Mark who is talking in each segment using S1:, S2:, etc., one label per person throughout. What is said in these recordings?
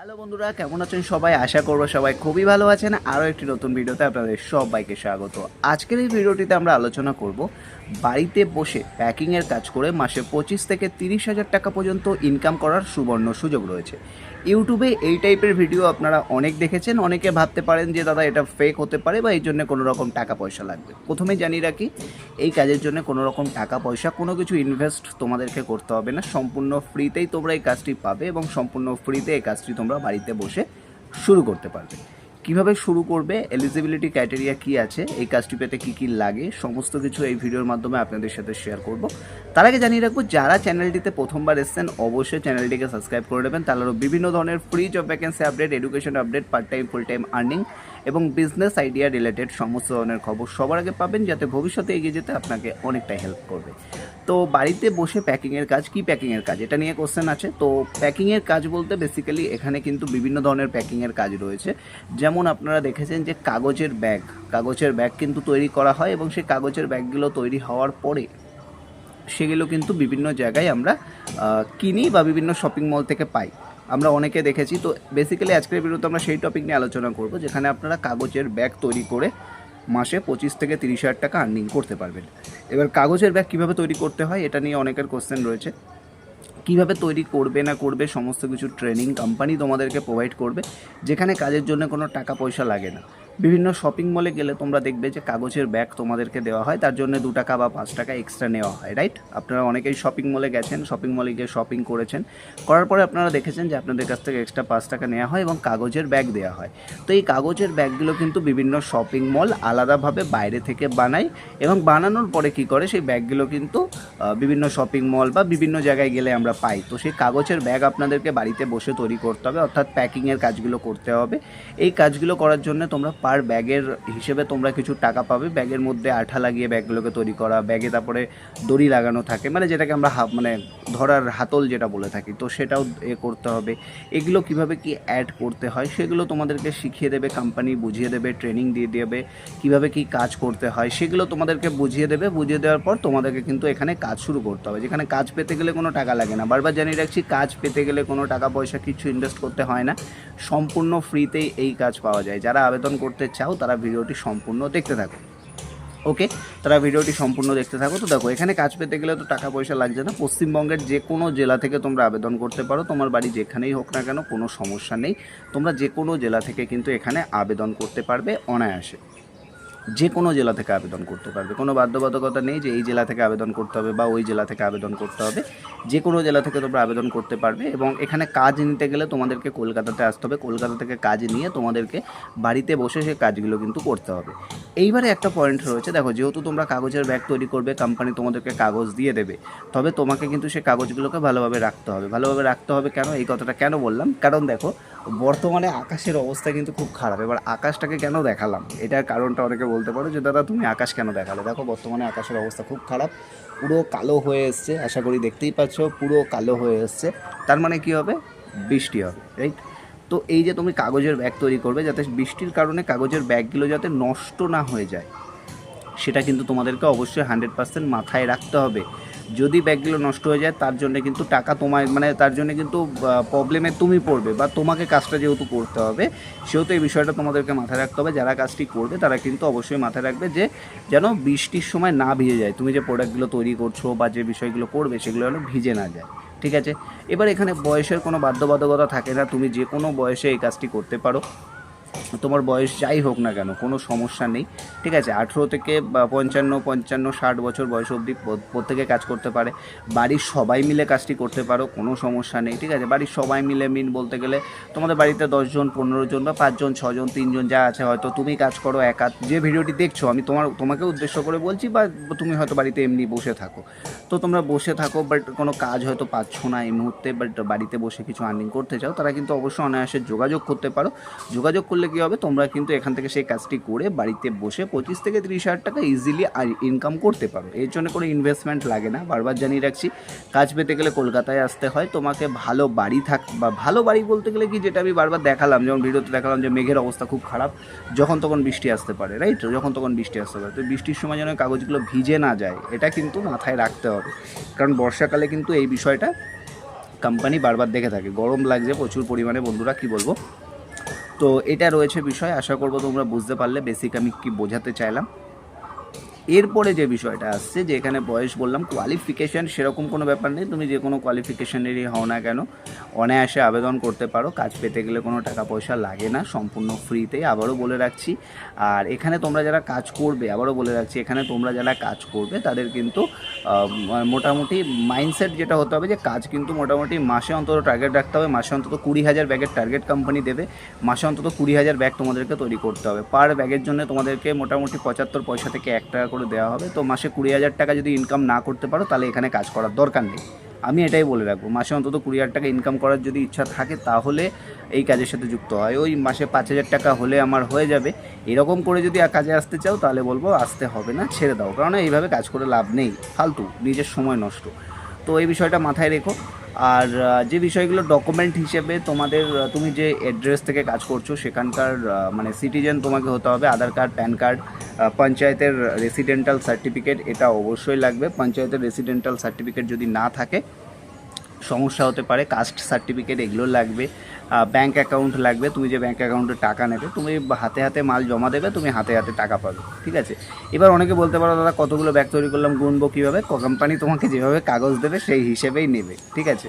S1: Hello বন্ধুরা, কেমন আছেন সবাই? আশা করব সবাই খুবই ভালো আছেন। আরও একটি নতুন ভিডিওতে আপনাদের সবাইকে স্বাগত। আজকের এই ভিডিওটিতে আমরা আলোচনা করব বাড়িতে বসে প্যাকিংয়ের কাজ করে মাসে পঁচিশ থেকে তিরিশ হাজার টাকা পর্যন্ত ইনকাম করার সুবর্ণ সুযোগ রয়েছে। ইউটিউবে এই টাইপের ভিডিও আপনারা অনেক দেখেছেন, অনেকে ভাবতে পারেন যে, দাদা, এটা ফেক হতে পারে বা এই জন্য কোনো রকম টাকা পয়সা লাগবে। প্রথমে জানিয়ে রাখি, এই কাজের জন্য কোনো রকম টাকা পয়সা, কোনো কিছু ইনভেস্ট তোমাদেরকে করতে হবে না। সম্পূর্ণ ফ্রিতেই তোমরা এই কাজটি পাবে এবং সম্পূর্ণ ফ্রিতে এই কাজটি তোমরা বাড়িতে বসে শুরু করতে পারবে। কীভাবে শুরু করবে এলিজিবিলিটি ক্রাইটেরিয়া কি আছে, এই কাজটি পেতে কী কী লাগে, সমস্ত কিছু এই ভিডিওর মাধ্যমে আপনাদের সাথে শেয়ার করব। তার আগে জানিয়ে রাখব, যারা চ্যানেলটিতে প্রথমবার এসেছেন, অবশ্যই চ্যানেলটিকে সাবস্ক্রাইব করে নেবেন। তাহলে বিভিন্ন ধরনের free job vacancy update education update part time full time earning এবং বিজনেস আইডিয়া রিলেটেড সমস্ত ধরনের খবর সবার আগে পাবেন, যাতে ভবিষ্যতে এগিয়ে যেতে আপনাকে অনেকটাই হেল্প করবে। তো বাড়িতে বসে প্যাকিংয়ের কাজ, কি প্যাকিংয়ের কাজ? এটা নিয়ে কোশ্চেন আছে। তো প্যাকিংয়ের কাজ বলতে বেসিক্যালি এখানে কিন্তু বিভিন্ন ধরনের প্যাকিংয়ের কাজ রয়েছে। যেমন আপনারা দেখেছেন যে কাগজের ব্যাগ কাগজের ব্যাগ কিন্তু তৈরি করা হয় এবং সেই কাগজের ব্যাগগুলো তৈরি হওয়ার পরে সেগুলো কিন্তু বিভিন্ন জায়গায় আমরা কিনি বা বিভিন্ন শপিং মল থেকে পাই। আমরা অনেকে দেখেছি, তো বেসিক্যালি আজকের বিরুদ্ধে আমরা সেই টপিক নিয়ে আলোচনা করব, যেখানে আপনারা কাগজের ব্যাগ তৈরি করে মাসে পঁচিশ থেকে তিরিশ হাজার টাকা আর্নিং করতে পারবেন। এবার কাগজের ব্যাগ কীভাবে তৈরি করতে হয় এটা নিয়ে অনেকের কোশ্চেন রয়েছে। কীভাবে তৈরি করবে না করবে সমস্ত কিছু ট্রেনিং কোম্পানি তোমাদেরকে প্রোভাইড করবে। যেখানে কাজের জন্য কোনো টাকা পয়সা লাগে না। বিভিন্ন শপিং মলে গেলে তোমরা দেখবে যে কাগজের ব্যাগ তোমাদেরকে দেওয়া হয়, তার জন্য দু টাকা বা পাঁচ টাকা এক্সট্রা নেওয়া হয় রাইট আপনারা অনেকেই শপিং মলে গেছেন শপিং মলে গিয়ে শপিং করেছেন। করার পরে আপনারা দেখেছেন যে আপনাদের কাছ থেকে এক্সট্রা পাঁচ টাকা নেওয়া হয় এবং কাগজের ব্যাগ দেওয়া হয়। তো এই কাগজের ব্যাগগুলো কিন্তু বিভিন্ন শপিং মল আলাদাভাবে বাইরে থেকে বানায় এবং বানানোর পরে কি করে, সেই ব্যাগগুলো কিন্তু বিভিন্ন শপিং মল বা বিভিন্ন জায়গায় গেলে আমরা পাই। তো সেই কাগজের ব্যাগ আপনাদেরকে বাড়িতে বসে তৈরি করতে হবে, অর্থাৎ প্যাকিংয়ের কাজগুলো করতে হবে। এই কাজগুলো করার জন্য তোমরা পার ব্যাগের হিসেবে তোমরা কিছু টাকা পাবে। ব্যাগের মধ্যে আঠা লাগিয়ে ব্যাগগুলোকে তৈরি করা, ব্যাগে তারপরে দড়ি লাগানো থাকে। মানে যেটাকে আমরা মানে ধরার হাতল যেটা বলে থাকি। তো সেটাও এ করতে হবে। এগুলো কীভাবে কি অ্যাড করতে হয় সেগুলো তোমাদেরকে শিখিয়ে দেবে কোম্পানি বুঝিয়ে দেবে ট্রেনিং দিয়ে দেবে, কীভাবে কি কাজ করতে হয় সেগুলো তোমাদেরকে বুঝিয়ে দেবে। বুঝিয়ে দেওয়ার পর তোমাদেরকে কিন্তু এখানে কাজ শুরু করতে হবে। যেখানে কাজ পেতে গেলে কোনো টাকা লাগে না। বারবার জানিয়ে রাখছি, কাজ পেতে গেলে কোনো টাকা পয়সা কিছু ইনভেস্ট করতে হয় না। সম্পূর্ণ ফ্রিতেই এই কাজ পাওয়া যায়। যারা আবেদন করতে চাও, তারা ভিডিওটি সম্পূর্ণ দেখতে থাকো। ওকে? তারা ভিডিওটি সম্পূর্ণ দেখতে থাকো। তো দেখো, এখানে কাজ পেতে গেলে তো টাকা পয়সা লাগছে না। পশ্চিমবঙ্গের যে কোনো জেলা থেকে তোমরা আবেদন করতে পারো। তোমার বাড়ি যেখানেই হোক না কেন, কোনো সমস্যা নেই। তোমরা যে কোনো জেলা থেকে কিন্তু এখানে আবেদন করতে পারবে অনায়াসে। যে কোনো জেলা থেকে আবেদন করতে পারবে। কোনো বাধ্যবাধকতা নেই যে এই জেলা থেকে আবেদন করতে হবে বা ওই জেলা থেকে আবেদন করতে হবে। যে কোনো জেলা থেকে তোমরা আবেদন করতে পারবে এবং এখানে কাজ নিতে গেলে তোমাদেরকে কলকাতাতে আসতে হবে। কলকাতা থেকে কাজ নিয়ে তোমাদেরকে বাড়িতে বসে সেই কাজগুলো কিন্তু করতে হবে। এইবারে একটা পয়েন্ট রয়েছে। দেখো, যেহেতু তোমরা কাগজের ব্যাগ তৈরি করবে কোম্পানি তোমাদেরকে কাগজ দিয়ে দেবে, তবে তোমাকে কিন্তু সেই কাগজগুলোকে ভালোভাবে রাখতে হবে। ভালোভাবে রাখতে হবে কেন? এই কথাটা কেন বললাম? কারণ দেখো, বর্তমানে আকাশের অবস্থা কিন্তু খুব খারাপ। এবার আকাশটাকে কেন দেখালাম? এটার কারণটা অনেকে বলতে পারো যে, দাদা, তুমি আকাশ কেন দেখালে? দেখো, বর্তমানে আকাশের অবস্থা খুব খারাপ। পুরো কালো হয়ে এসছে, আশা করি দেখতেই পাচ্ছ, পুরো কালো হয়ে এসছে। তার মানে কি হবে? বৃষ্টি হবে রাইট তো এই যে তুমি কাগজের ব্যাগ তৈরি করবে, যাতে বৃষ্টির কারণে কাগজের ব্যাগগুলো যাতে নষ্ট না হয়ে যায়। সেটা কিন্তু তোমাদেরকে অবশ্যই হান্ড্রেড পার্সেন্ট মাথায় রাখতে হবে। যদি ব্যাগগুলো নষ্ট হয়ে যায়, তার জন্য কিন্তু টাকা তোমায় মানে তার জন্য কিন্তু প্রবলেমে তুমি পড়বে বা তোমাকে কাজটা যেহেতু করতে হবে, সেহেতু এই বিষয়টা তোমাদেরকে মাথায় রাখতে হবে। যারা কাজটি করবে, তারা কিন্তু অবশ্যই মাথায় রাখবে যে, যেন বৃষ্টির সময় না ভিজে যায়। তুমি যে প্রোডাক্টগুলো তৈরি করছ বা যে বিষয়গুলো করবে, সেগুলো যেন ভিজে না যায়। ঠিক আছে? এবার এখানে বয়সের কোনো বাধ্যবাধকতা থাকে না। তুমি যে কোনো বয়সে এই কাজটি করতে পারো। তোমার বয়স যাই হোক না কেন, কোনো সমস্যা নেই। ঠিক আছে, আঠেরো থেকে পঞ্চান্ন পঞ্চান্ন, ষাট বছর বয়স অবধি প্রত্যেকে কাজ করতে পারে। বাড়ির সবাই মিলে কাজটি করতে পারো, কোনো সমস্যা নেই। ঠিক আছে, বাড়ির সবাই মিলে মিন বলতে গেলে তোমাদের বাড়িতে দশজন, পনেরো জন বা পাঁচজন, ছজন, তিনজন যা আছে, হয়তো তুমি কাজ করো একা। যে ভিডিওটি দেখছ, আমি তোমার, তোমাকে উদ্দেশ্য করে বলছি, বা তুমি হয়তো বাড়িতে এমনি বসে থাকো। তো তোমরা বসে থাকো, বাট কোনো কাজ হয়তো পাচ্ছ না এই মুহূর্তে, বাট বাড়িতে বসে কিছু আর্নিং করতে চাও, তারা কিন্তু অবশ্যই অনায়াসে যোগাযোগ করতে পারো। যোগাযোগ করলে কী হবে? তোমরা কিন্তু এখান থেকে সেই কাজটি করে বাড়িতে বসে পঁচিশ থেকে তিরিশ হাজার টাকা ইজিলি ইনকাম করতে পারো এর জন্য কোনো ইনভেস্টমেন্ট লাগে না। বারবার জানিয়ে রাখছি, কাজ পেতে গেলে কলকাতায় আসতে হয়। তোমাকে ভালো বাড়ি থাক, বা ভালো বাড়ি বলতে গেলে কি যেটা আমি বারবার দেখালাম, যেমন ভিডিওতে দেখালাম যে মেঘের অবস্থা খুব খারাপ, যখন তখন বৃষ্টি আসতে পারে রাইট যখন তখন বৃষ্টি আসতে পারে। তো বৃষ্টির সময় যেন কাগজগুলো ভিজে না যায়, এটা কিন্তু মাথায় রাখতে হবে। কারণ বর্ষাকালে কিন্তু এই বিষয়টা কোম্পানি বারবার দেখে থাকে। গরম লাগছে, প্রচুর পরিমাণে বন্ধুরা, কি বলব? তো এটা রয়েছে বিষয় আশা করব তোমরা বুঝতে পারলে। বেসিক আমি কি বোঝাতে চাইলাম। এরপরে যে বিষয়টা আসছে, যে এখানে বয়স বললাম কোয়ালিফিকেশান সেরকম কোনো ব্যাপার নেই। তুমি যে কোনো কোয়ালিফিকেশানেরই হও না কেন, অনায়াসে আবেদন করতে পারো। কাজ পেতে গেলে কোনো টাকা পয়সা লাগে না, সম্পূর্ণ ফ্রিতেই আবারও বলে রাখছি। আর এখানে তোমরা যারা কাজ করবে, আবারও বলে রাখছি, এখানে তোমরা যারা কাজ করবে, তাদের কিন্তু মোটামুটি মাইন্ডসেট যেটা হতে হবে যে, কাজ কিন্তু মোটামুটি মাসে অন্তত টার্গেট রাখতে হবে। মাসে অন্তত কুড়ি হাজার ব্যাগের টার্গেট কোম্পানি দেবে। মাসে অন্তত কুড়ি হাজার ব্যাগ তোমাদেরকে তৈরি করতে হবে। পার ব্যাগের জন্য তোমাদেরকে মোটামুটি পঁচাত্তর পয়সা থেকে এক টাকা করে দেওয়া হবে। তো মাসে কুড়ি হাজার টাকা যদি ইনকাম না করতে পারো, তাহলে এখানে কাজ করার দরকার নেই। আমি এটাই বলে রাখব, মাসে অন্তত কুড়ি হাজার টাকা ইনকাম করার যদি ইচ্ছা থাকে, তাহলে এই কাজের সাথে যুক্ত হয়। ওই মাসে পাঁচ হাজার টাকা হলে আমার হয়ে যাবে। এরকম করে যদি কাজে আসতে চাও, তাহলে বলব আসতে হবে না, ছেড়ে দাও। কারণ এইভাবে কাজ করে লাভ নেই, ফালতু, নিজের সময় নষ্ট। তো এই বিষয়টা মাথায় রেখো। আর যে বিষয়গুলো ডকুমেন্ট হিসেবে তোমাদের তুমি যে অ্যাড্রেস থেকে কাজ করছ সেখানকার মানে সিটিজেন তোমাকে হতে হবে, আধার কার্ড প্যান কার্ড পঞ্চায়েতের রেসিডেন্টাল সার্টিফিকেট এটা অবশ্যই লাগবে। পঞ্চায়েতের রেসিডেন্টাল সার্টিফিকেট যদি না থাকে, সমস্যা হতে পারে কাস্ট সার্টিফিকেট এগুলো লাগবে। ব্যাংক অ্যাকাউন্ট লাগবে, তুমি যে ব্যাঙ্ক অ্যাকাউন্টে টাকা নেবে, তুমি হাতে হাতে মাল জমা দেবে, তুমি হাতে হাতে টাকা পাবে, ঠিক আছে? এবার অনেকে বলতে পারো, দাদা, কতগুলো ব্যাগ তৈরি করলাম, গুনবো কীভাবে? কোম্পানি তোমাকে যেভাবে কাগজ দেবে, সেই হিসেবেই নেবে, ঠিক আছে?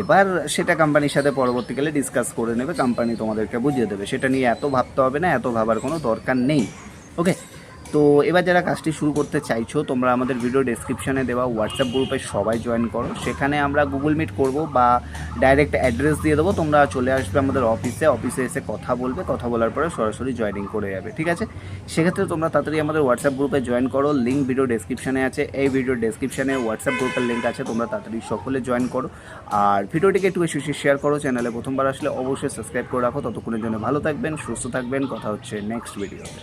S1: এবার সেটা কোম্পানির সাথে পরবর্তীকালে ডিসকাস করে নেবে কোম্পানি তোমাদেরকে বুঝিয়ে দেবে। সেটা নিয়ে এত ভাবতে হবে না, এত ভাবার কোনো দরকার নেই ওকে তো এবার যারা কাজটি শুরু করতে চাইছো, তোমরা আমাদের ভিডিও ডেসক্রিপশনে দেওয়া হোয়াটসঅ্যাপ গ্রুপে সবাই জয়েন করো। সেখানে আমরা গুগল মিট করব বা ডাইরেক্ট অ্যাড্রেস দিয়ে দেবো। তোমরা চলে আসবে আমাদের অফিসে অফিসে এসে কথা বলবে। কথা বলার পরে সরাসরি জয়েনিং করে যাবে, ঠিক আছে? সেক্ষেত্রে তোমরা তাড়াতাড়ি আমাদের হোয়াটসঅ্যাপ গ্রুপে জয়েন করো। লিঙ্ক ভিডিও ডেসক্রিপশনে আছে। এই ভিডিও ডেসক্রিপশনে হোয়াটসঅ্যাপ গ্রুপের লিঙ্ক আছে। তোমরা তাড়াতাড়ি সকলে জয়েন করো। আর ভিডিওটিকে একটু বেশি বেশি শেয়ার করো। চ্যানেলে প্রথমবার আসলে অবশ্যই সাবস্ক্রাইব করে রাখো। ততক্ষণের জন্য ভালো থাকবেন, সুস্থ থাকবেন। কথা হচ্ছে নেক্সট ভিডিওতে